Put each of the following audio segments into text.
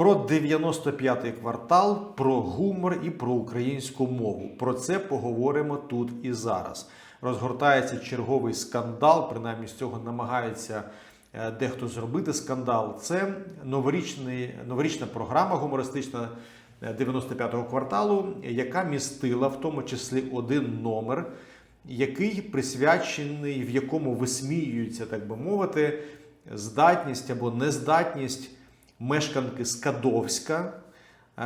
Про 95-й квартал, про гумор і про українську мову. Про це поговоримо тут і зараз. Розгортається черговий скандал, принаймні з цього намагається е, дехто зробити скандал. Це новорічний, новорічна програма гумористична е, 95-го кварталу, яка містила в тому числі один номер, який присвячений, в якому висміюється, так би мовити, здатність або нездатність мешканки Скадовська,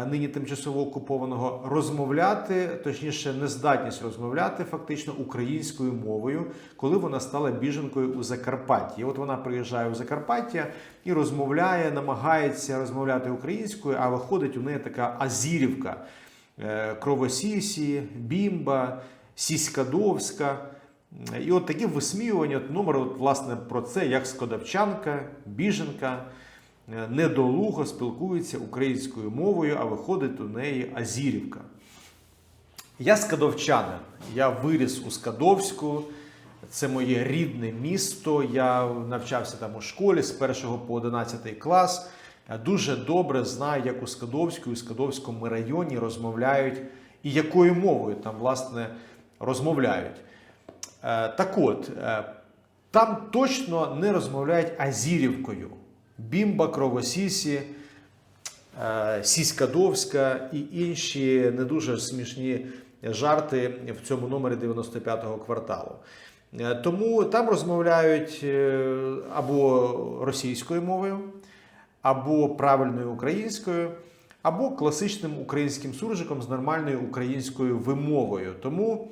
нині тимчасово окупованого, розмовляти, точніше, нездатність розмовляти фактично українською мовою, коли вона стала біженкою у Закарпатті. От вона приїжджає у Закарпаття і розмовляє, намагається розмовляти українською, а виходить у неї така азірівка. Е, Кровосісі, Бімба, Сіськадовська. І от такі висміювання, от номер, от, власне, про це, як скодавчанка, біженка, е, недолуго спілкується українською мовою, а виходить у неї Азірівка. Я скадовчанин, я виріс у Скадовську, це моє рідне місто. Я навчався там у школі з 1 по 11 клас. Я дуже добре знаю, як у Скадовську і Скадовському районі розмовляють і якою мовою там, власне, розмовляють. Е, Так от, е, там точно не розмовляють азірівкою. Бімба, Кровосісі, е, Сіськадовська і інші не дуже смішні жарти в цьому номері 95-го кварталу. Е, Тому там розмовляють е, або російською мовою, або правильною українською, або класичним українським суржиком з нормальною українською вимовою. Тому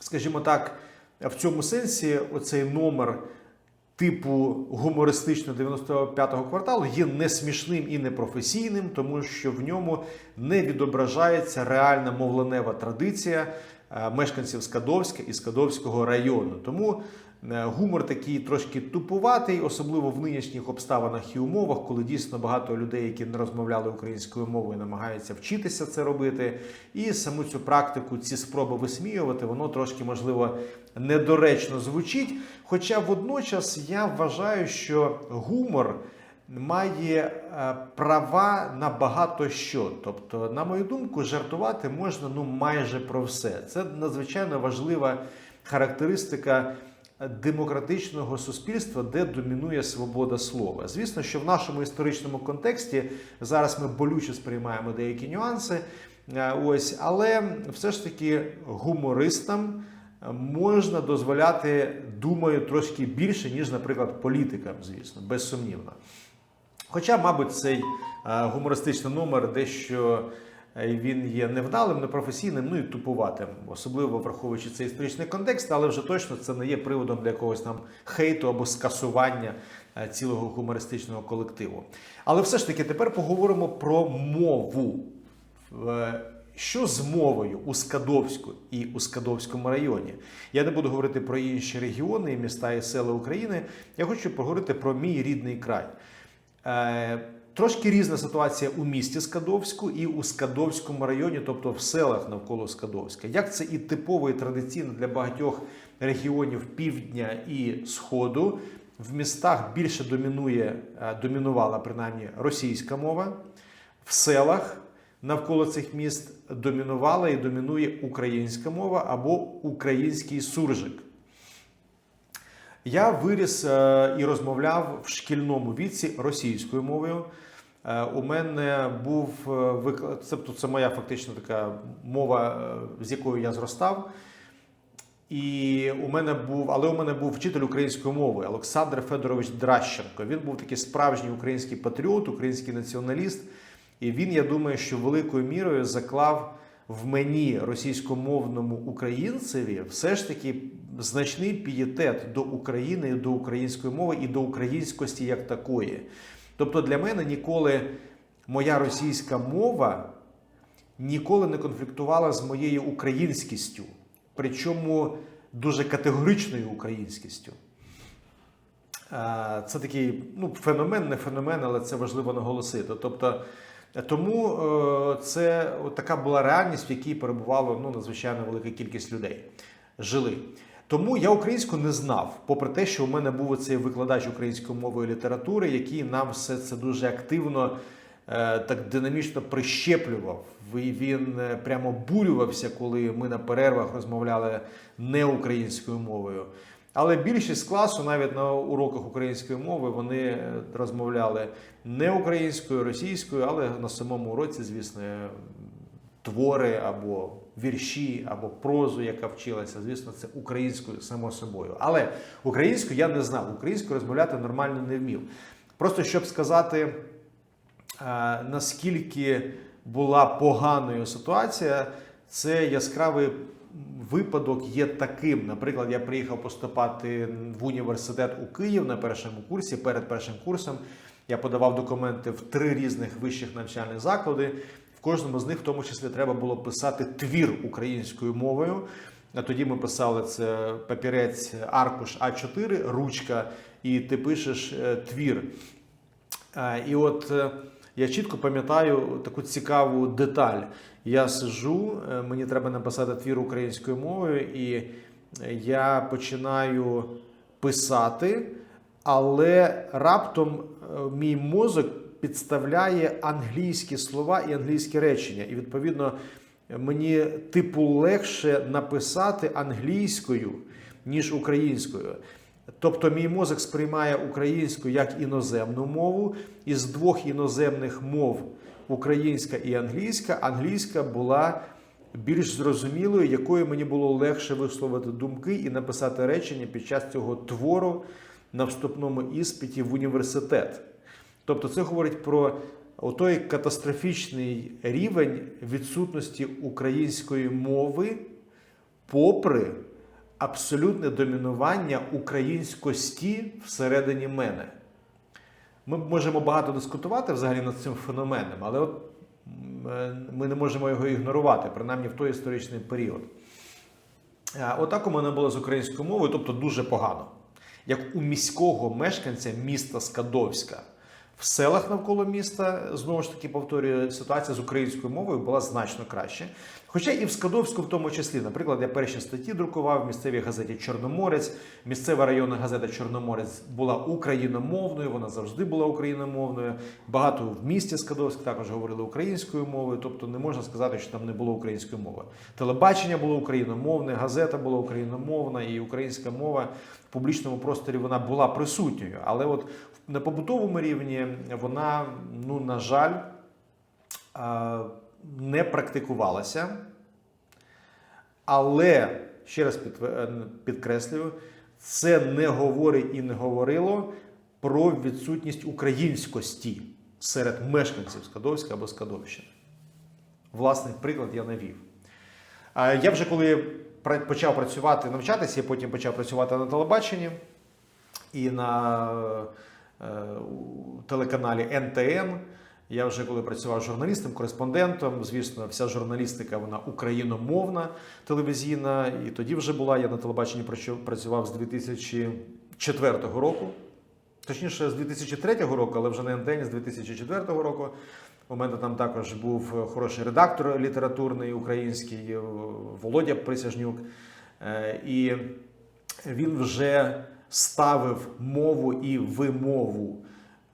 скажімо так, в цьому сенсі оцей номер типу гумористично 95-го кварталу є несмішним і непрофесійним, тому що в ньому не відображається реальна мовленева традиція е, мешканців Скадовська і Скадовського району. Тому гумор такий трошки тупуватий, особливо в нинішніх обставинах і умовах, коли дійсно багато людей, які не розмовляли українською мовою, намагаються вчитися це робити. І саму цю практику, ці спроби висміювати, воно трошки можливо недоречно звучить. Хоча водночас я вважаю, що гумор має е, права на багато що. Тобто, на мою думку, жартувати можна ну майже про все. Це надзвичайно важлива характеристика демократичного суспільства, де домінує свобода слова. Звісно, що в нашому історичному контексті зараз ми болюче сприймаємо деякі нюанси. е, Ось, але все ж таки гумористам можна дозволяти, думаю, трошки більше, ніж, наприклад, політикам, звісно, безсумнівно. Хоча, мабуть, цей е, гумористичний номер дещо е, він є невдалим, непрофесійним, ну і тупуватим, особливо враховуючи цей історичний контекст, але вже точно це не є приводом для якогось там хейту або скасування е, цілого гумористичного колективу. Але все ж таки тепер поговоримо про мову. Е, Що з мовою у Скадовську і у Скадовському районі? Я не буду говорити про інші регіони, міста і села України. Я хочу поговорити про мій рідний край. Трошки різна ситуація у місті Скадовську і у Скадовському районі, тобто в селах навколо Скадовська. Як це і типово, і традиційно для багатьох регіонів півдня і сходу. В містах більше домінує, е, домінувала принаймні російська мова. В селах навколо цих міст домінувала і домінує українська мова або український суржик. Я виріс е, і розмовляв в шкільному віці російською мовою. Е, У мене був е, виклад, тобто це моя фактично така мова, з якою я зростав. І у мене був, але у мене був вчитель української мови Олександр Федорович Дращенко. Він був такий справжній український патріот, український націоналіст. І він, я думаю, що великою мірою заклав в мені російськомовному українцеві все ж таки значний пієтет до України, до української мови і до українськості як такої. Тобто для мене ніколи моя російська мова ніколи не конфліктувала з моєю українськістю, причому дуже категоричною українськістю. Це такий ну, феномен, не феномен, але це важливо наголосити. Тобто, тому е, це така була реальність, в якій перебувала ну, надзвичайно велика кількість людей. Жили. Тому я українську не знав, попри те, що у мене був цей викладач української мови і літератури, який нам все це дуже активно е, так динамічно прищеплював. І Він е, прямо бурювався, коли ми на перервах розмовляли не українською мовою. Але більшість класу, навіть на уроках української мови, вони е, розмовляли не українською, російською, але на самому уроці, звісно, твори або вірші, або прозу, яка вчилася, звісно, це українською само собою. Але українською я не знав. Українською розмовляти нормально не вмів. Просто щоб сказати, е, наскільки була поганою ситуація, це яскравий випадок є таким. Наприклад, я приїхав поступати в університет у Київ на першому курсі. Перед першим курсом я подавав документи в три різних вищих навчальних заклади. Кожному з них, в тому числі, треба було писати твір українською мовою. А тоді ми писали це папірець аркуш А4, ручка, і ти пишеш е, твір. І от е, я чітко пам'ятаю таку цікаву деталь. Я сижу, е, мені треба написати твір українською мовою, і я починаю писати, але раптом е, мій мозок підставляє англійські слова і англійські речення. І відповідно мені типу легше написати англійською, ніж українською. Тобто мій мозок сприймає українську як іноземну мову, із двох іноземних мов українська і англійська, англійська була більш зрозумілою, якою мені було легше висловити думки і написати речення під час цього твору на вступному іспиті в університет. Тобто, це говорить про той катастрофічний рівень відсутності української мови, попри абсолютне домінування українськості всередині мене. Ми можемо багато дискутувати взагалі над цим феноменом, але от ми не можемо його ігнорувати, принаймні в той історичний період. Отак у мене було з українською мовою, тобто дуже погано. Як у міського мешканця міста Скадовська. В селах навколо міста, знову ж таки, повторюю, ситуація з українською мовою була значно краще. Хоча і в Скадовську, в тому числі, наприклад, я перші статті друкував в місцевій газеті Чорноморець. Місцева районна газета Чорноморець була україномовною, вона завжди була україномовною. Багато в місті Скадовськ також говорили українською мовою, тобто не можна сказати, що там не було української мови. Телебачення було україномовне, газета була україномовна, і українська мова в публічному просторі вона була присутньою. Але от на побутовому рівні вона, ну, на жаль, не практикувалася. Але, ще раз підкреслюю, це не говорить і не говорило про відсутність українськості серед мешканців Скадовська або Скадовщини. Власний приклад я навів. Я вже коли почав працювати, навчатися, я потім почав працювати на телебаченні і на е, телеканалі НТН. Я вже коли працював журналістом, кореспондентом, звісно, вся журналістика вона україномовна телевізійна. І тоді вже була. Я на телебаченні працював з 2004 року. Точніше, з 2003 року, але вже не НТН, з 2004 року. У мене там також був хороший редактор літературний український Володя Присяжнюк. Е, і він вже ставив мову і вимову.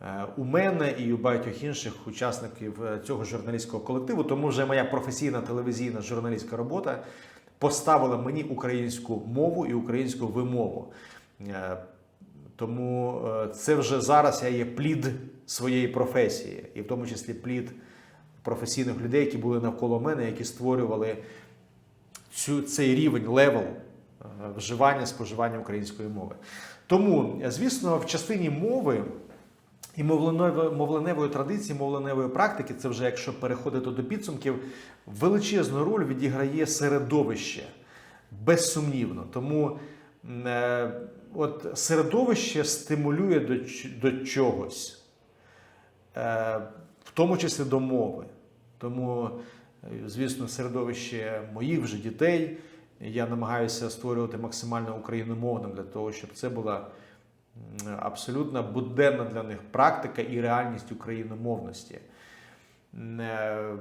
Е, у мене і у багатьох інших учасників е, цього журналістського колективу, тому вже моя професійна телевізійна журналістська робота поставила мені українську мову і українську вимову. Е, тому це вже зараз я є плід своєї професії, і в тому числі плід професійних людей, які були навколо мене, які створювали цю, цей рівень левел вживання споживання української мови. Тому, звісно, в частині мови. І мовленевої, традиції, мовленевої практики, це вже якщо переходити до підсумків, величезну роль відіграє середовище безсумнівно. Тому е, от середовище стимулює до до чогось, е, в тому числі до мови. Тому, звісно, середовище моїх вже дітей я намагаюся створювати максимально україномовним для того, щоб це була абсолютно буденна для них практика і реальність україномовності. Е,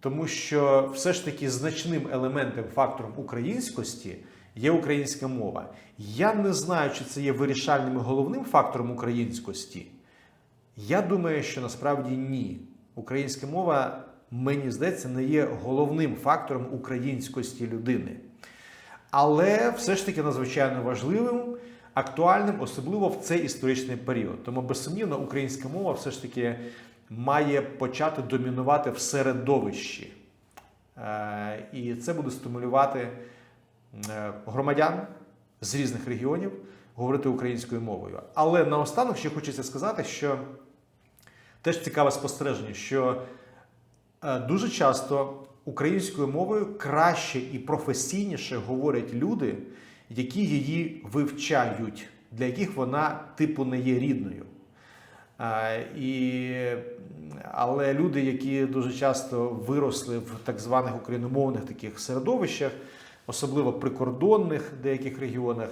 тому що все ж таки значним елементом, фактором українськості є українська мова. Я не знаю, чи це є вирішальним і головним фактором українськості. Я думаю, що насправді ні. Українська мова, мені здається, не є головним фактором українськості людини. Але все ж таки надзвичайно важливим, актуальним, особливо в цей історичний період. Тому безсумнівно українська мова все ж таки має почати домінувати в середовищі. Е, І це буде стимулювати е, громадян з різних регіонів говорити українською мовою. Але наостанок ще хочеться сказати, що теж цікаве спостереження, що е, дуже часто українською мовою краще і професійніше говорять люди, які її вивчають, для яких вона типу не є рідною. А, і, але люди, які дуже часто виросли в так званих україномовних таких середовищах, особливо прикордонних деяких регіонах,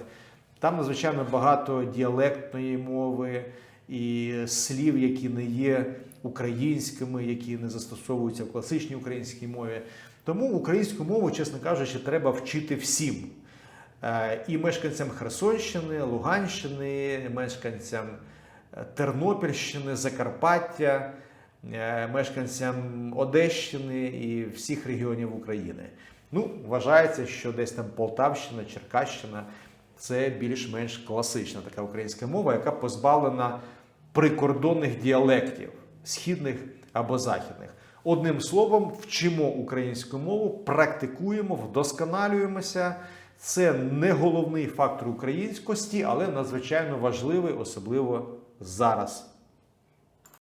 там надзвичайно багато діалектної мови і слів, які не є українськими, які не застосовуються в класичній українській мові. Тому українську мову, чесно кажучи, треба вчити всім. Е, І мешканцям Херсонщини, Луганщини, мешканцям е, Тернопільщини, Закарпаття, е, мешканцям Одещини і всіх регіонів України. Ну, вважається, що десь там Полтавщина, Черкащина це більш-менш класична така українська мова, яка позбавлена прикордонних діалектів східних або західних. Одним словом, вчимо українську мову, практикуємо, вдосконалюємося. Це не головний фактор українськості, але надзвичайно важливий, особливо зараз.